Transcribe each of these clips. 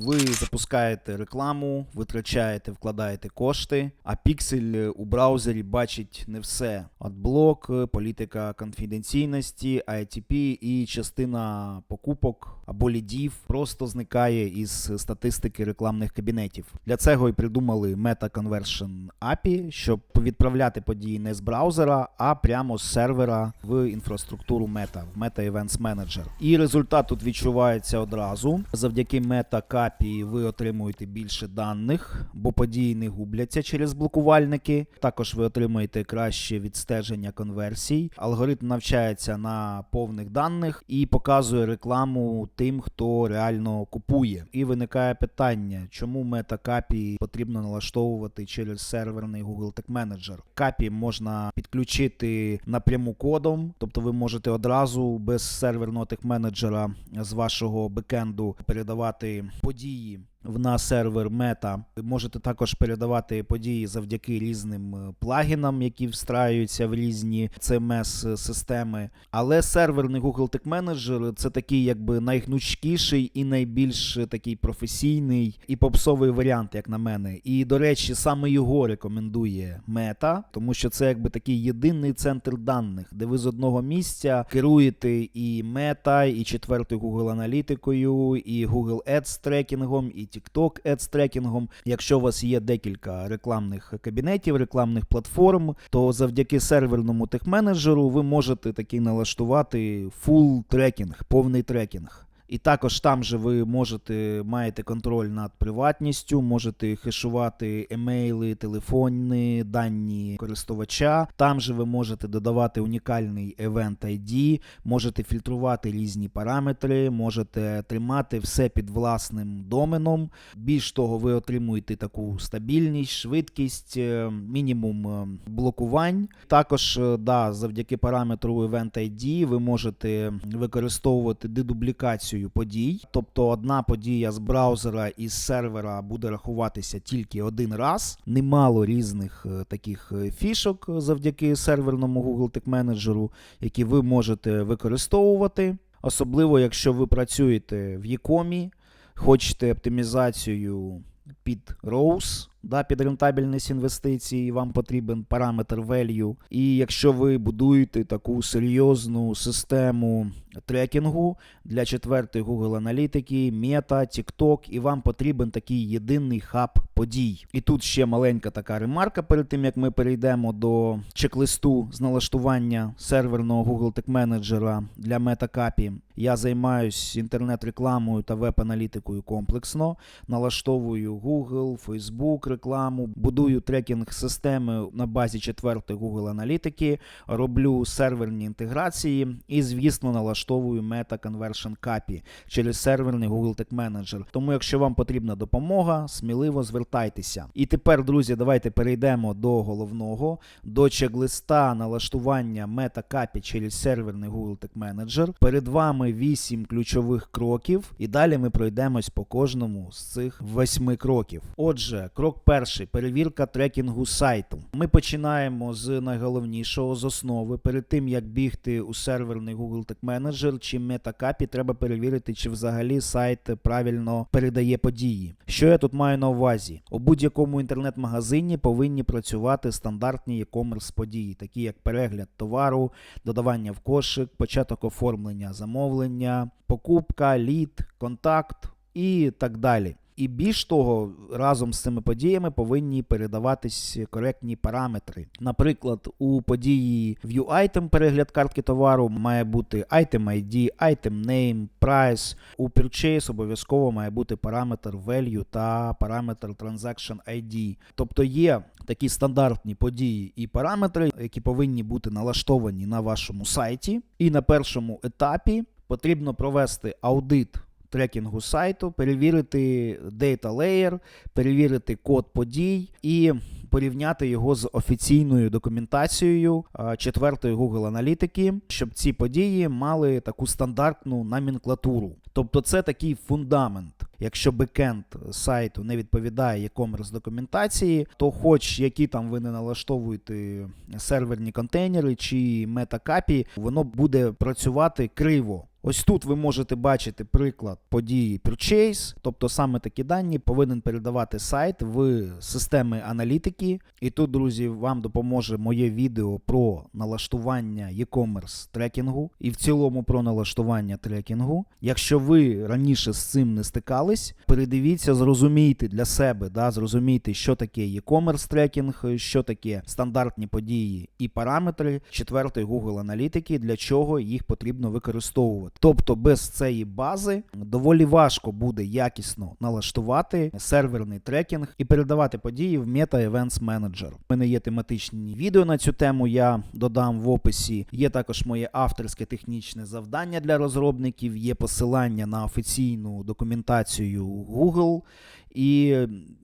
Ви запускаєте рекламу, витрачаєте, вкладаєте кошти, а піксель у браузері бачить не все: адблок, політика конфіденційності, ITP і частина покупок або лідів просто зникає із статистики рекламних кабінетів. Для цього і придумали Meta Conversion API, щоб відправляти події не з браузера, а прямо з сервера в інфраструктуру Meta, в Meta Events Manager. І результат тут відчувається одразу. Завдяки Meta API ви отримуєте більше даних, бо події не губляться через блокувальники. Також ви отримуєте краще відстеження конверсій. Алгоритм навчається на повних даних і показує рекламу тим, хто реально купує. І виникає питання, чому API потрібно налаштовувати через серверний Google Tag Manager. API можна підключити напряму кодом, тобто ви можете одразу без серверного Tag Manager з вашого бекенду передавати події в на сервер Meta. Можете також передавати події завдяки різним е, плагінам, які встраюються в різні CMS-системи. Але серверний Google Tag Manager це такий якби найгнучкіший і найбільш е, такий професійний і попсовий варіант, як на мене. І, до речі, саме його рекомендує Meta, тому що це якби такий єдиний центр даних, де ви з одного місця керуєте і Meta, і четвертою Google аналітикою, і Google Ads трекінгом, і TikTok Ads трекінгом. Якщо у вас є декілька рекламних кабінетів, рекламних платформ, то завдяки серверному техменеджеру ви можете таки налаштувати full трекінг, повний трекінг. І також там же ви можете маєте контроль над приватністю, можете хешувати емейли, телефонні дані користувача. Там же ви можете додавати унікальний Event ID, можете фільтрувати різні параметри, можете тримати все під власним доменом. Більш того, ви отримуєте таку стабільність, швидкість, е, мінімум е, блокувань. Також, е, да, завдяки параметру Event ID ви можете використовувати дедублікацію подій. Тобто одна подія з браузера і з сервера буде рахуватися тільки один раз. Немало різних е, таких е, фішок завдяки серверному Google Tag Manager, які ви можете використовувати. Особливо, якщо ви працюєте в Якомі, хочете оптимізацію під ROAS, да, під рентабельність інвестицій, вам потрібен параметр value. І якщо ви будуєте таку серйозну систему трекінгу для четвертої Google аналітики, Meta, TikTok, і вам потрібен такий єдиний хаб подій. І тут ще маленька така ремарка перед тим, як ми перейдемо до чек-листу з налаштування серверного Google Tag Manager для MetaCAPI. Я займаюсь інтернет-рекламою та веб-аналітикою комплексно, налаштовую Google, Facebook рекламу, будую трекінг системи на базі четвертої Google аналітики, роблю серверні інтеграції і, звісно, налаштовую Meta Conversion CAPI через серверний Google Tag Manager. Тому, якщо вам потрібна допомога, сміливо звертайтеся. І тепер, друзі, давайте перейдемо до головного, до чек-листа налаштування CAPI через серверний Google Tag Manager. Перед вами 8 ключових кроків, і далі ми пройдемось по кожному з цих 8 кроків. Отже, крок перший перевірка трекінгу сайту. Ми починаємо з найголовнішого з основи. Перед тим як бігти у серверний Google Tag Manager чи MetaCAPI, треба перевірити, чи взагалі сайт правильно передає події. Що я тут маю на увазі? У будь-якому інтернет-магазині повинні працювати стандартні e-commerce події, такі як перегляд товару, додавання в кошик, початок оформлення замовлення, покупка, лід, контакт і так далі. І більш того, разом з цими подіями повинні передаватись коректні параметри. Наприклад, у події View Item перегляд картки товару має бути Item ID, Item Name, Price. У Purchase обов'язково має бути параметр Value та параметр Transaction ID. Тобто є такі стандартні події і параметри, які повинні бути налаштовані на вашому сайті. І на першому етапі потрібно провести аудит трекінгу сайту, перевірити Data Layer, перевірити код подій і порівняти його з офіційною документацією четвертої Google аналітики, щоб ці події мали таку стандартну номенклатуру. Тобто це такий фундамент. Якщо бекенд сайту не відповідає e-commerce документації, то хоч які там ви не налаштовуєте серверні контейнери чи метакапі, воно буде працювати криво. Ось тут ви можете бачити приклад події Purchase, тобто саме такі дані повинен передавати сайт в системи аналітики. І тут, друзі, вам допоможе моє відео про налаштування e-commerce трекінгу і в цілому про налаштування трекінгу. Якщо ви раніше з цим не стикались, передивіться, зрозумійте для себе, да, зрозумійте, що таке e-commerce трекінг, що таке стандартні події і параметри четвертої Google аналітики, для чого їх потрібно використовувати. Тобто без цієї бази доволі важко буде якісно налаштувати серверний трекінг і передавати події в Meta Events Manager. У мене є тематичні відео на цю тему, я додам в описі. Є також моє авторське технічне завдання для розробників, є посилання на офіційну документацію Google. І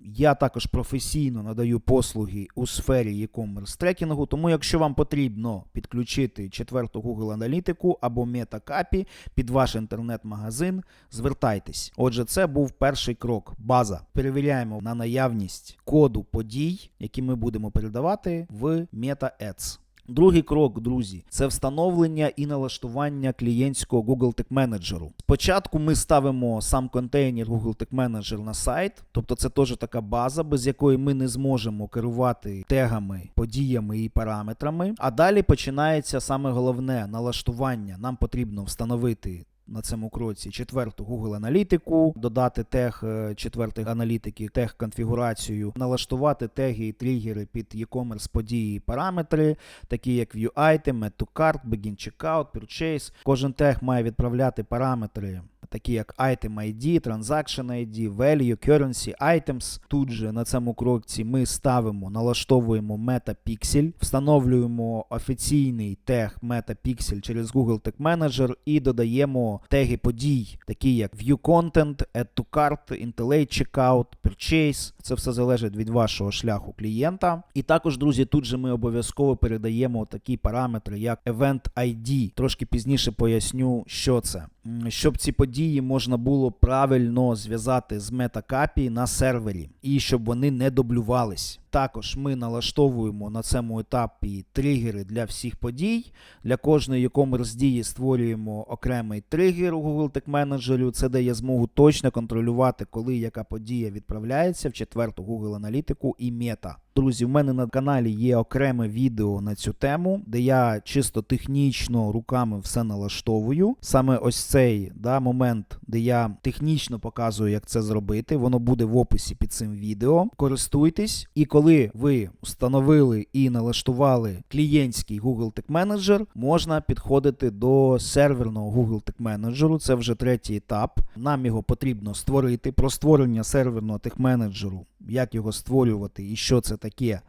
я також професійно надаю послуги у сфері e-commerce трекінгу. Тому, якщо вам потрібно підключити четверту Google аналітику або MetaCAPI під ваш інтернет-магазин, звертайтесь. Отже, це був перший крок. База. Перевіряємо на наявність коду подій, які ми будемо передавати в MetaAds. Другий крок, друзі, це встановлення і налаштування клієнтського Google Tag Manager. Спочатку ми ставимо сам контейнер Google Tag Manager на сайт, тобто це теж така база, без якої ми не зможемо керувати тегами, подіями і параметрами. А далі починається саме головне налаштування. Нам потрібно встановити. На цьому кроці четверту Google аналітику, додати тег е, четвертої аналітики, тег конфігурацію, налаштувати теги і тригери під e-commerce події і параметри, такі як View Item, Add to Cart, Begin Checkout, Purchase. Кожен тег має відправляти параметри. Такі як Item ID, Transaction ID, Value, Currency, Items. Тут же на цьому кроці ми ставимо, налаштовуємо MetaPixel, встановлюємо офіційний тег MetaPixel через Google Tag Manager і додаємо теги подій, такі як View Content, Add to Cart, Intellate Checkout, Purchase. Це все залежить від вашого шляху клієнта. І також, друзі, тут же ми обов'язково передаємо такі параметри, як Event ID. Трошки пізніше поясню, що це. Щоб ці події можна було правильно зв'язати з метакапі на сервері і щоб вони не дублювались. Також ми налаштовуємо на цьому етапі тригери для всіх подій. Для кожної e-commerce дії створюємо окремий тригер у Google Tag Manager. Це дає змогу точно контролювати, коли яка подія відправляється в четверту Google аналітику і мета. Друзі, в мене на каналі є окреме відео на цю тему, де я чисто технічно руками все налаштовую. Саме ось цей да, момент, де я технічно показую, як це зробити, воно буде в описі під цим відео. Користуйтесь, і коли ви встановили і налаштували клієнтський Google Tag Manager, можна підходити до серверного Google Tag Manager. Це вже третій етап. Нам його потрібно створити. Про створення серверного Tag Manager, як його створювати і що це таке.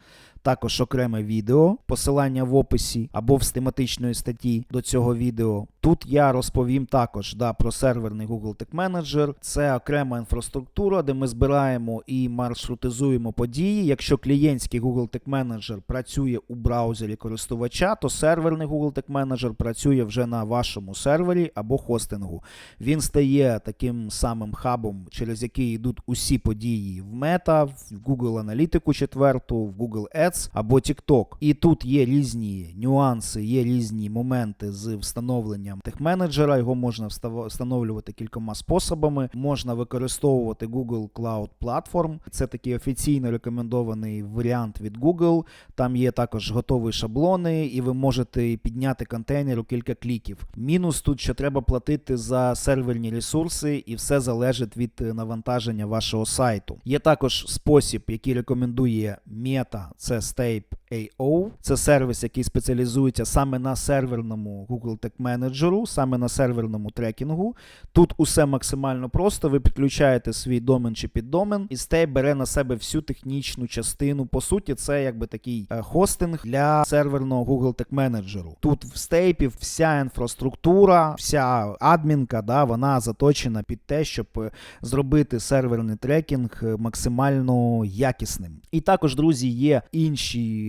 Також окреме відео, посилання в описі або в тематичної статті до цього відео. Тут я розповім також да, про серверний Google Tag Manager. Це окрема інфраструктура, де ми збираємо і маршрутизуємо події. Якщо клієнтський Google Tag Manager працює у браузері користувача, то серверний Google Tag Manager працює вже на вашому сервері або хостингу. Він стає таким самим хабом, через який йдуть усі події в Meta, в Google Аналітику четверту, в Google Ads або TikTok. І тут є різні нюанси, є різні моменти з встановленням техменеджера. Його можна встановлювати кількома способами. Можна використовувати Google Cloud Platform. Це такий офіційно рекомендований варіант від Google. Там є також готові шаблони, і ви можете підняти контейнер у кілька кліків. Мінус тут, що треба платити за серверні ресурси, і все залежить від навантаження вашого сайту. Є також спосіб, який рекомендує Meta, це Stape AO. Це сервіс, який спеціалізується саме на серверному Google Tag Manager, саме на серверному трекінгу. Тут усе максимально просто. Ви підключаєте свій домен чи піддомен, і Stape бере на себе всю технічну частину. По суті, це якби такий е, хостинг для серверного Google Tag Manager. Тут в стейпі вся інфраструктура, вся адмінка, да, вона заточена під те, щоб е, зробити серверний трекінг е, максимально якісним. І також, друзі, є інші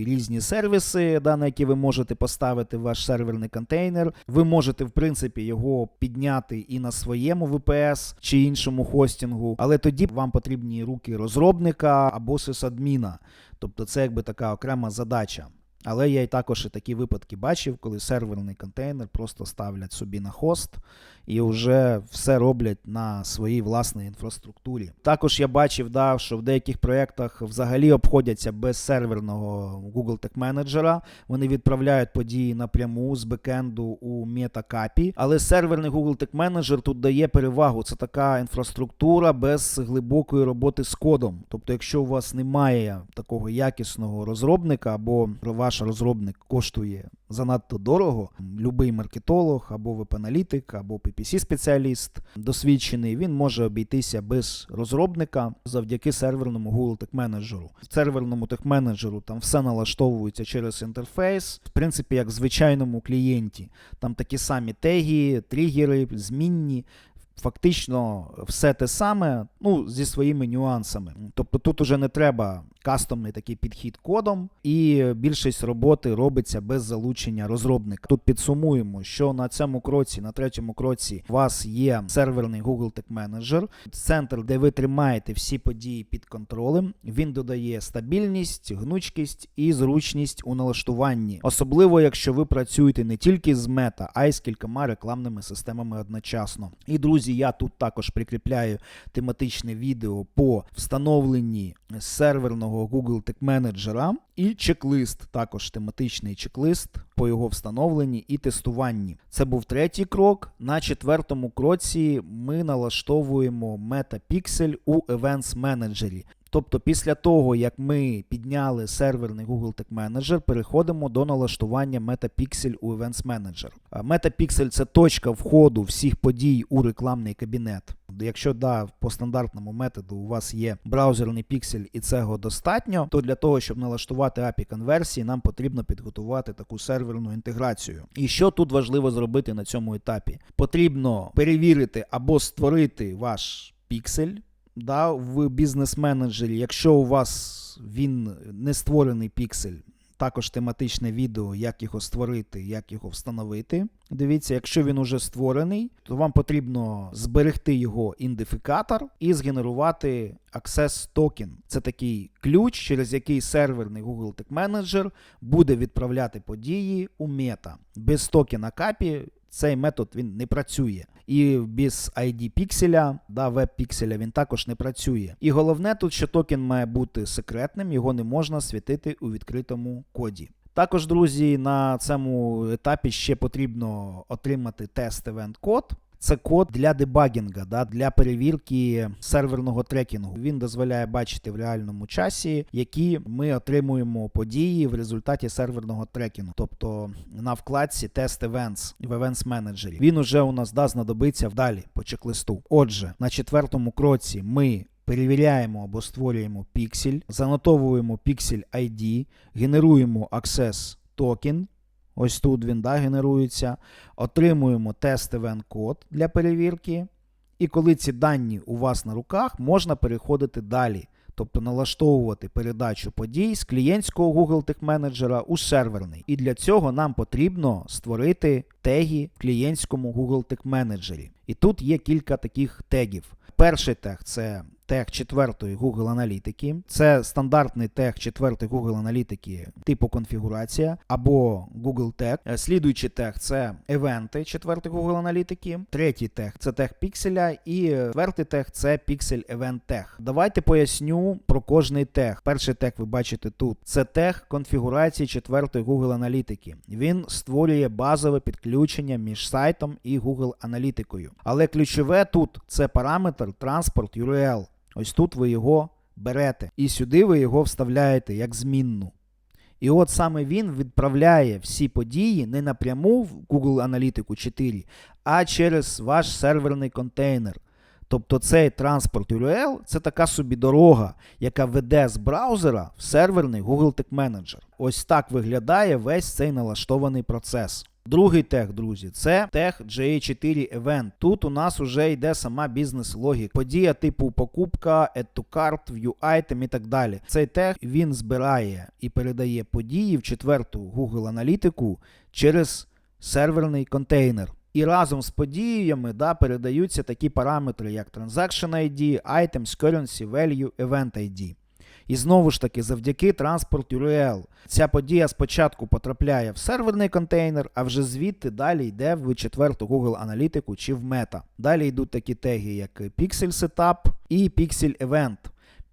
різні сервіси, да, на які ви можете поставити ваш серверний контейнер. Ви можете, в принципі, його підняти і на своєму VPS чи іншому хостингу, але тоді вам потрібні руки розробника або сисадміна. Тобто це якби така окрема задача. Але я й також і такі випадки бачив, коли серверний контейнер просто ставлять собі на хост і вже все роблять на своїй власній інфраструктурі. Також я бачив, да, що в деяких проєктах взагалі обходяться без серверного Google Tag Manager. Вони відправляють події напряму з бекенду у метакапі. Але серверний Google Tag Manager тут дає перевагу. Це така інфраструктура без глибокої роботи з кодом. Тобто, якщо у вас немає такого якісного розробника, або ваш розробник коштує занадто дорого, любий маркетолог, або веб-аналітик, або PPC-спеціаліст досвідчений, він може обійтися без розробника завдяки серверному Google Tag Manager. В серверному Tag Manager там все налаштовується через інтерфейс, в принципі, як в звичайному клієнті. Там такі самі теги, тригери, змінні. Фактично все те саме, ну, зі своїми нюансами. Тобто тут уже не треба кастомний такий підхід кодом, і більшість роботи робиться без залучення розробника. Тут підсумуємо, що на цьому кроці, на третьому кроці, у вас є серверний Google Tag Manager, центр, де ви тримаєте всі події під контролем. Він додає стабільність, гнучкість і зручність у налаштуванні, особливо якщо ви працюєте не тільки з мета, а й з кількома рекламними системами одночасно. І друзі, я тут також прикріпляю тематичне відео по встановленні серверного Google Tag Manager і чек-лист, також тематичний чек-лист по його встановленні і тестуванні. Це був третій крок. На четвертому кроці ми налаштовуємо MetaPixel у Events Manager. Тобто після того, як ми підняли серверний Google Tag Manager, переходимо до налаштування MetaPixel у Events Manager. MetaPixel це точка входу всіх подій у рекламний кабінет. Якщо да, по стандартному методу у вас є браузерний піксель і цього достатньо, то для того, щоб налаштувати API конверсії, нам потрібно підготувати таку серверну інтеграцію. І що тут важливо зробити на цьому етапі? Потрібно перевірити або створити ваш піксель да, в бізнес-менеджері, якщо у вас він не створений піксель, також тематичне відео, як його створити, як його встановити. Дивіться, якщо він уже створений, то вам потрібно зберегти його ідентифікатор і згенерувати Access Token. Це такий ключ, через який серверний Google Tag Manager буде відправляти події у мета. Без токена капі цей метод він не працює. І без ID пікселя, да, веб-пікселя він також не працює. І головне тут, що токен має бути секретним, його не можна світити у відкритому коді. Також, друзі, на цьому етапі ще потрібно отримати тест event код. Це код для дебагінга, да, для перевірки серверного трекінгу. Він дозволяє бачити в реальному часі, які ми отримуємо події в результаті серверного трекінгу, тобто на вкладці Test Events в Events Manager. Він уже у нас да, знадобиться вдалі по чек-листу. Отже, на четвертому кроці ми. Перевіряємо або створюємо піксель, занотовуємо піксель ID, генеруємо Access токен, Ось тут він да, генерується. Отримуємо тест event код для перевірки. І коли ці дані у вас на руках, можна переходити далі. Тобто налаштовувати передачу подій з клієнтського Google Tag Manager у серверний. І для цього нам потрібно створити теги в клієнтському Google Tag Manager. І тут є кілька таких тегів. Перший тег це тег четвертої Google аналітики. Це стандартний тег четвертої Google аналітики типу конфігурація або Google Tag. Слідуючий тег це евенти четвертої Google аналітики. Третій тег це тег пікселя. І четвертий тег це Pixel Event Tag. Давайте поясню про кожний тег. Перший тег ви бачите тут. Це тег конфігурації четвертої Google аналітики. Він створює базове підключення між сайтом і Google аналітикою. Але ключове тут це параметр транспорт URL. Ось тут ви його берете. І сюди ви його вставляєте як змінну. І от саме він відправляє всі події не напряму в Google Аналітику 4, а через ваш серверний контейнер. Тобто цей транспорт URL це така собі дорога, яка веде з браузера в серверний Google Tag Manager. Ось так виглядає весь цей налаштований процес. Другий тег, друзі, це тег GA4 Event. Тут у нас вже йде сама бізнес-логіка. Подія типу покупка, add to cart, view item і так далі. Цей тег він збирає і передає події в четверту Google аналітику через серверний контейнер. І разом з подіями да, передаються такі параметри, як Transaction ID, Items, Currency, Value, Event ID. І знову ж таки, завдяки транспорт URL. Ця подія спочатку потрапляє в серверний контейнер, а вже звідти далі йде в четверту Google аналітику чи в мета. Далі йдуть такі теги, як Pixel Setup і Pixel Event.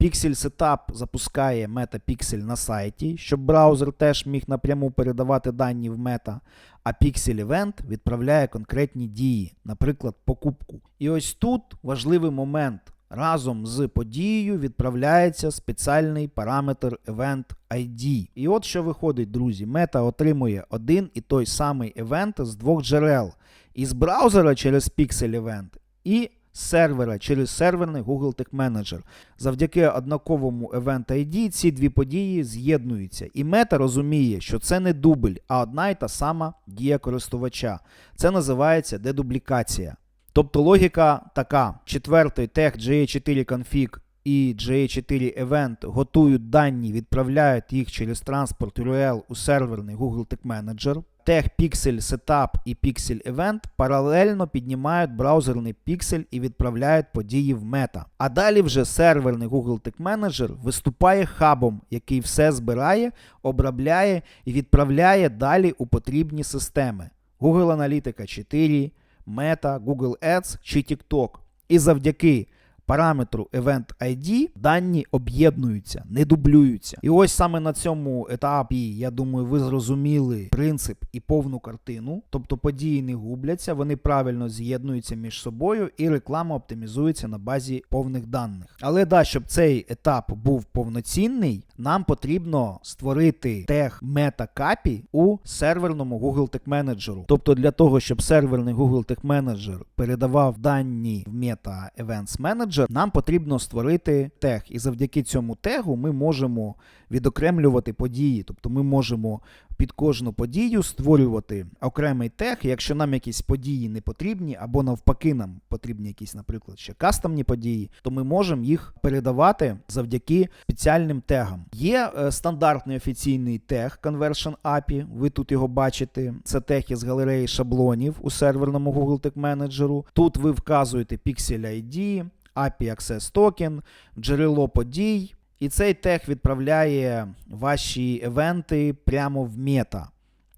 Pixel Setup запускає MetaPixel на сайті, щоб браузер теж міг напряму передавати дані в мета. А Pixel Event відправляє конкретні дії, наприклад, покупку. І ось тут важливий момент. Разом з подією відправляється спеціальний параметр Event ID. І от що виходить, друзі, мета отримує один і той самий евент з двох джерел: із браузера через Pixel Event і з сервера через серверний Google Tag Manager. Завдяки однаковому Event ID ці дві події з'єднуються. І мета розуміє, що це не дубль, а одна й та сама дія користувача. Це називається дедублікація. Тобто логіка така: четвертий тег GA4 config і GA4 Event готують дані, відправляють їх через транспорт URL у серверний Google Tag Manager. Тег Pixel Setup і Pixel Event паралельно піднімають браузерний Pixel і відправляють події в мета. А далі вже серверний Google Tag Manager виступає хабом, який все збирає, обробляє і відправляє далі у потрібні системи: Google Аналітика 4, Meta, Google Ads чи TikTok. І завдяки параметру Event ID дані об'єднуються, не дублюються. І ось саме на цьому етапі, я думаю, ви зрозуміли принцип і повну картину. Тобто події не губляться, вони правильно з'єднуються між собою, і реклама оптимізується на базі повних даних. Але да, щоб цей етап був повноцінний, нам потрібно створити тег MetaCAPI у серверному Google Tech Manager. Тобто для того, щоб серверний Google Tech Manager передавав дані в Meta Events Manager, нам потрібно створити тег. І завдяки цьому тегу ми можемо відокремлювати події. Тобто ми можемо під кожну подію створювати окремий тег. Якщо нам якісь події не потрібні, або навпаки, нам потрібні якісь, наприклад, ще кастомні події, то ми можемо їх передавати завдяки спеціальним тегам. Є е, стандартний офіційний тег Conversion API, ви тут його бачите. Це тег із галереї шаблонів у серверному Google Tag Manager. Тут ви вказуєте Pixel ID, API Access Token, джерело подій. І цей тег відправляє ваші івенти прямо в мета.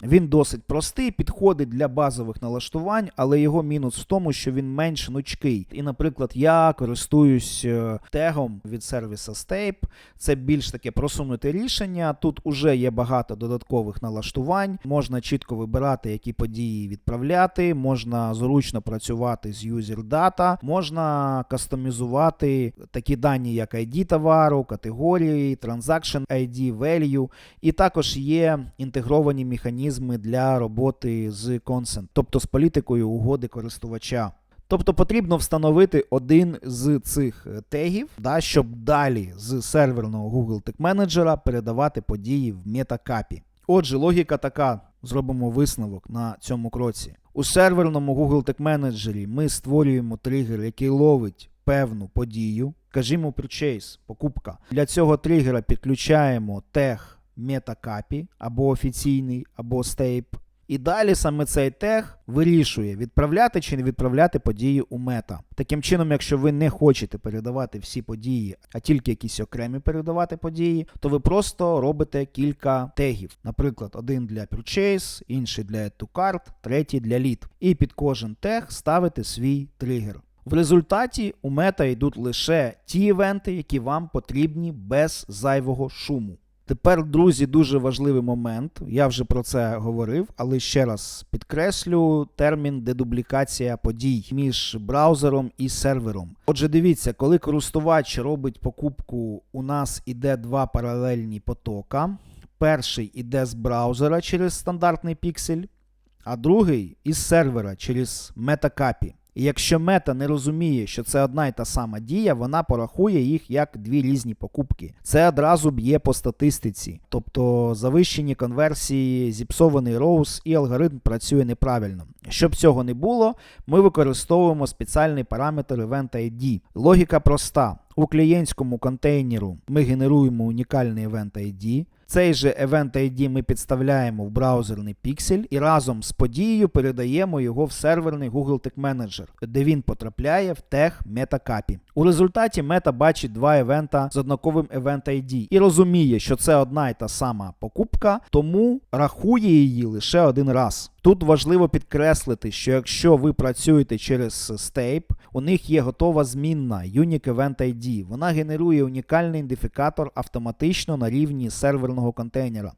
Він досить простий, підходить для базових налаштувань, але його мінус в тому, що він менш нучкий. І, наприклад, я користуюсь е, тегом від сервіса Stape. Це більш таке просунуте рішення. Тут уже є багато додаткових налаштувань. Можна чітко вибирати, які події відправляти, можна зручно працювати з user data, можна кастомізувати такі дані, як ID товару, категорії, Transaction ID, Value. І також є інтегровані механізми для роботи з consent, тобто з політикою угоди користувача. Тобто потрібно встановити один з цих тегів, да, щоб далі з серверного Google Tag Manager передавати події в MetaCAPI. Отже, логіка така: зробимо висновок на цьому кроці. У серверному Google Tag Manager ми створюємо тригер, який ловить певну подію. Кажімо purchase, покупка. Для цього тригера підключаємо тег MetaCAPI або офіційний, або Stape. І далі саме цей тег вирішує, відправляти чи не відправляти події у мета. Таким чином, якщо ви не хочете передавати всі події, а тільки якісь окремі передавати події, то ви просто робите кілька тегів. Наприклад, один для Purchase, інший для Add to Cart, третій для Lead. І під кожен тег ставите свій тригер. В результаті у мета йдуть лише ті івенти, які вам потрібні без зайвого шуму. Тепер, друзі, дуже важливий момент. Я вже про це говорив, але ще раз підкреслю термін дедублікація подій між браузером і сервером. Отже, дивіться, коли користувач робить покупку, у нас іде два паралельні потока. Перший іде з браузера через стандартний піксель, а другий із сервера через MetaCAPI. І якщо мета не розуміє, що це одна й та сама дія, вона порахує їх як дві різні покупки. Це одразу б'є по статистиці, тобто завищені конверсії, зіпсований роус і алгоритм працює неправильно. Щоб цього не було, ми використовуємо спеціальний параметр Event ID. Логіка проста. У клієнтському контейнеру ми генеруємо унікальний Event ID. Цей же Event ID ми підставляємо в браузерний піксель і разом з подією передаємо його в серверний Google Tag Manager, де він потрапляє в тег MetaCAPI. У результаті мета бачить два івента з однаковим Event ID і розуміє, що це одна й та сама покупка, тому рахує її лише один раз. Тут важливо підкреслити, що якщо ви працюєте через Stape, у них є готова змінна Unique Event ID. Вона генерує унікальний ідентифікатор автоматично на рівні серверного контейнера.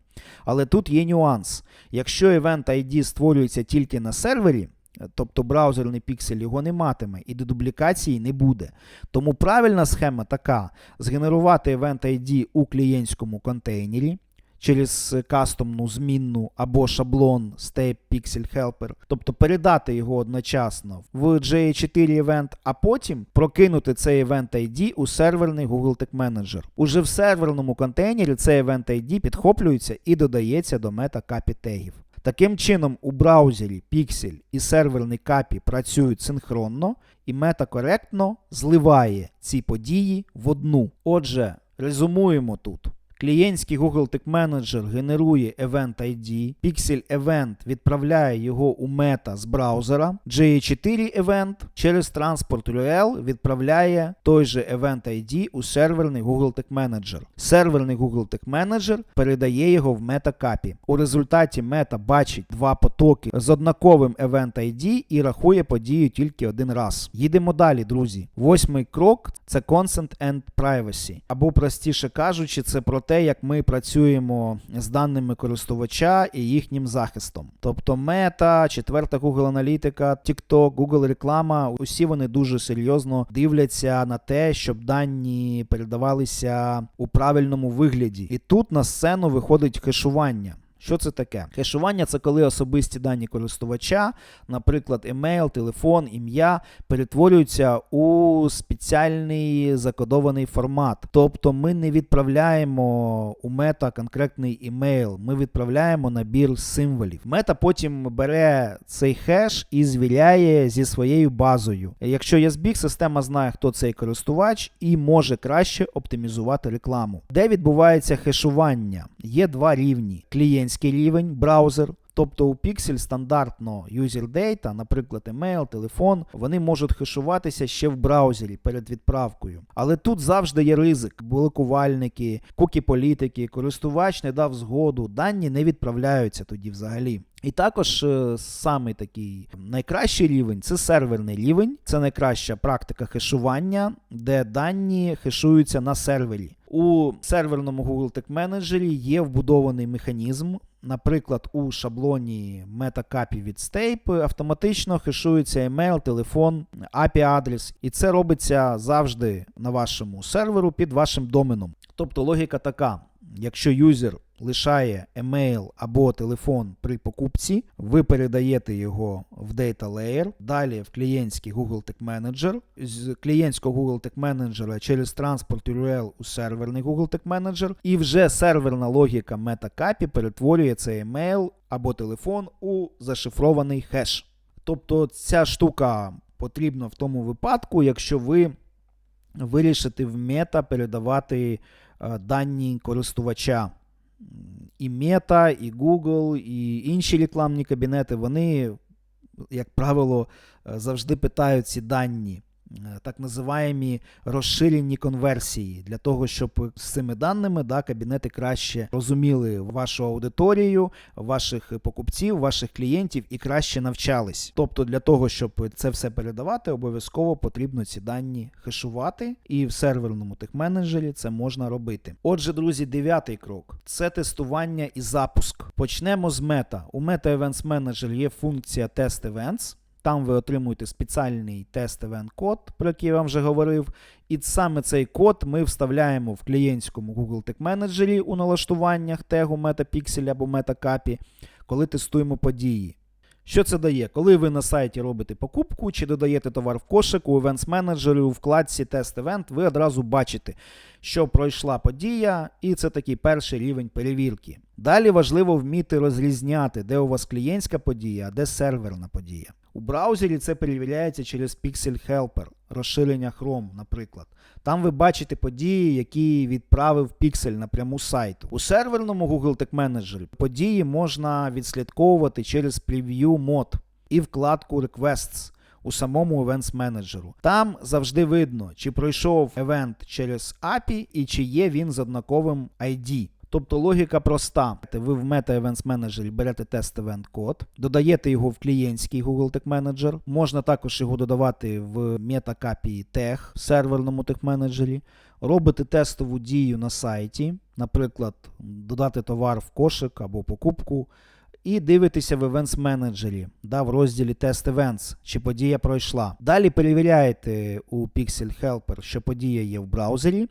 Але тут є нюанс. Якщо Event ID створюється тільки на сервері, тобто браузерний піксель його не матиме і дедублікації не буде. Тому правильна схема така: згенерувати Event ID у клієнтському контейнері через кастомну змінну або шаблон Step Pixel Helper, тобто передати його одночасно в GA4 Event, а потім прокинути цей Event ID у серверний Google Tag Manager. Уже в серверному контейнері цей Event ID підхоплюється і додається до мета капі тегів. Таким чином, у браузері Pixel і серверний капі працюють синхронно, і мета коректно зливає ці події в одну. Отже, резюмуємо тут. Клієнтський Google Tag Manager генерує Event ID, Pixel Event відправляє його у мета з браузера, GA4 Event через транспорт URL відправляє той же Event ID у серверний Google Tag Manager. Серверний Google Tag Manager передає його в MetaCAPI. У результаті мета бачить два потоки з однаковим Event ID і рахує подію тільки один раз. Їдемо далі, друзі. Восьмий крок це Consent and Privacy. Або простіше кажучи, це про те, як ми працюємо з даними користувача і їхнім захистом. Тобто мета, четверта Google аналітика, TikTok, Google реклама, усі вони дуже серйозно дивляться на те, щоб дані передавалися у правильному вигляді. І тут на сцену виходить хешування. Що це таке? Хешування це коли особисті дані користувача, наприклад, емейл, телефон, ім'я, перетворюються у спеціальний закодований формат. Тобто ми не відправляємо у мета конкретний імейл, ми відправляємо набір символів. Мета потім бере цей хеш і звіряє зі своєю базою. Якщо є збіг, система знає, хто цей користувач, і може краще оптимізувати рекламу. Де відбувається хешування? Є два рівні: клієнтський рівень, браузер. Тобто у Pixel стандартно user data, наприклад, емейл, телефон, вони можуть хешуватися ще в браузері перед відправкою. Але тут завжди є ризик. Блокувальники, кукі політики, користувач не дав згоду, дані не відправляються тоді взагалі. І також е, самий такий найкращий рівень це серверний рівень, це найкраща практика хешування, де дані хешуються на сервері. У серверному Google Tag Manager є вбудований механізм. Наприклад, у шаблоні MetaCAPI від Stape автоматично хешується емейл, телефон, API-адрес, і це робиться завжди на вашому серверу під вашим доменом. Тобто логіка така: якщо юзер лишає емейл або телефон при покупці, ви передаєте його в Data Layer, далі в клієнтський Google Tag Manager, з клієнтського Google Tag Manager через транспорт URL у серверний Google Tag Manager, і вже серверна логіка MetaCAPI перетворює цей емейл або телефон у зашифрований хеш. Тобто ця штука потрібна в тому випадку, якщо ви вирішите в мета передавати е, дані користувача. І Мета, і Google, і інші рекламні кабінети, вони, як правило, е, завжди питають ці дані, так називаємо розширені конверсії, для того, щоб з цими даними да, кабінети краще розуміли вашу аудиторію, ваших покупців, ваших клієнтів і краще навчались. Тобто, для того, щоб це все передавати, обов'язково потрібно ці дані хешувати, і в серверному техменеджері це можна робити. Отже, друзі, дев'ятий крок це тестування і запуск. Почнемо з мета. У Meta Events Manager є функція Test Events. Там ви отримуєте спеціальний тест event код, про який я вам вже говорив. І саме цей код ми вставляємо в клієнтському Google Tag Manager у налаштуваннях тегу MetaPixel або MetaCAPI, коли тестуємо події. Що це дає? Коли ви на сайті робите покупку чи додаєте товар в кошик у Events Manager у вкладці Test Event, ви одразу бачите, що пройшла подія, і це такий перший рівень перевірки. Далі важливо вміти розрізняти, де у вас клієнтська подія, а де серверна подія. У браузері це перевіряється через Pixel Helper, розширення Chrome, наприклад. Там ви бачите події, які відправив Pixel напряму сайту. У серверному Google Tag Manager події можна відслідковувати через Preview Mode і вкладку Requests. у самому Events Manager. Там завжди видно, чи пройшов евент через API і чи є він з однаковим ID. Тобто логіка проста. Ви в Meta Events Manager берете тест event код, додаєте його в клієнтський Google Tag Manager. Можна також його додавати в MetaKPI Tag в серверному Tag Manager. Робите тестову дію на сайті, наприклад, додати товар в кошик або покупку. І дивитеся в Events Manager, да, в розділі Test Events, чи подія пройшла. Далі перевіряєте у Pixel Helper, що подія є в браузері.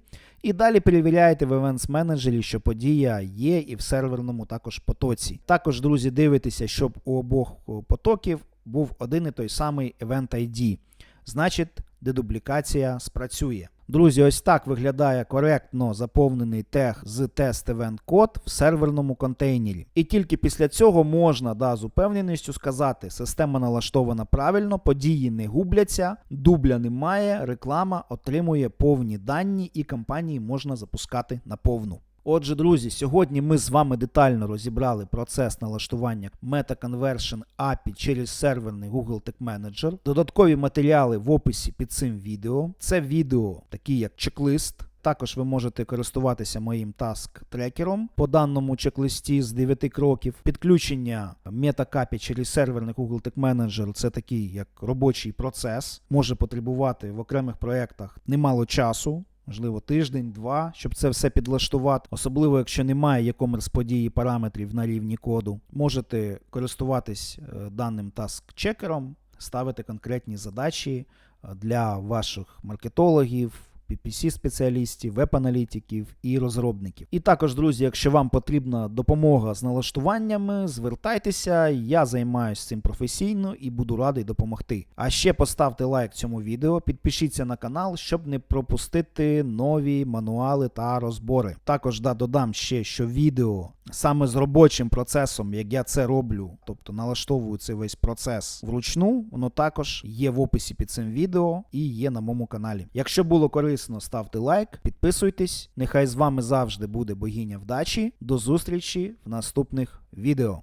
І далі перевіряєте в Events менеджері, що подія є і в серверному також потоці. Також, друзі, дивитеся, щоб у обох потоків був один і той самий Event ID. Значить, дедублікація спрацює. Друзі, ось так виглядає коректно заповнений тег з тест event код в серверному контейнері. І тільки після цього можна да, з упевненістю сказати, система налаштована правильно, події не губляться, дубля немає, реклама отримує повні дані і кампанії можна запускати на повну. Отже, друзі, сьогодні ми з вами детально розібрали процес налаштування Meta Conversion API через серверний Google Tag Manager. Додаткові матеріали в описі під цим відео. Це відео, такі як чек-лист. Також ви можете користуватися моїм task трекером по даному чек-листі з 9 кроків. Підключення MetaCAPI через серверний Google Tag Manager це такий як робочий процес, може потребувати в окремих проєктах немало часу. Можливо, тиждень, два, щоб це все підлаштувати. Особливо, якщо немає e-commerce події параметрів на рівні коду, можете користуватись е, даним task-чекером, ставити конкретні задачі е, для ваших маркетологів. PPC-спеціалістів, веб-аналітиків і розробників. І також, друзі, якщо вам потрібна допомога з налаштуваннями, звертайтеся, я займаюся цим професійно і буду радий допомогти. А ще поставте лайк цьому відео, підпишіться на канал, щоб не пропустити нові мануали та розбори. Також да, додам ще, що відео саме з робочим процесом, як я це роблю, тобто налаштовую цей весь процес вручну, воно також є в описі під цим відео і є на моєму каналі. Якщо було корисно, ставте лайк, підписуйтесь. Нехай з вами завжди буде богиня вдачі. До зустрічі в наступних відео.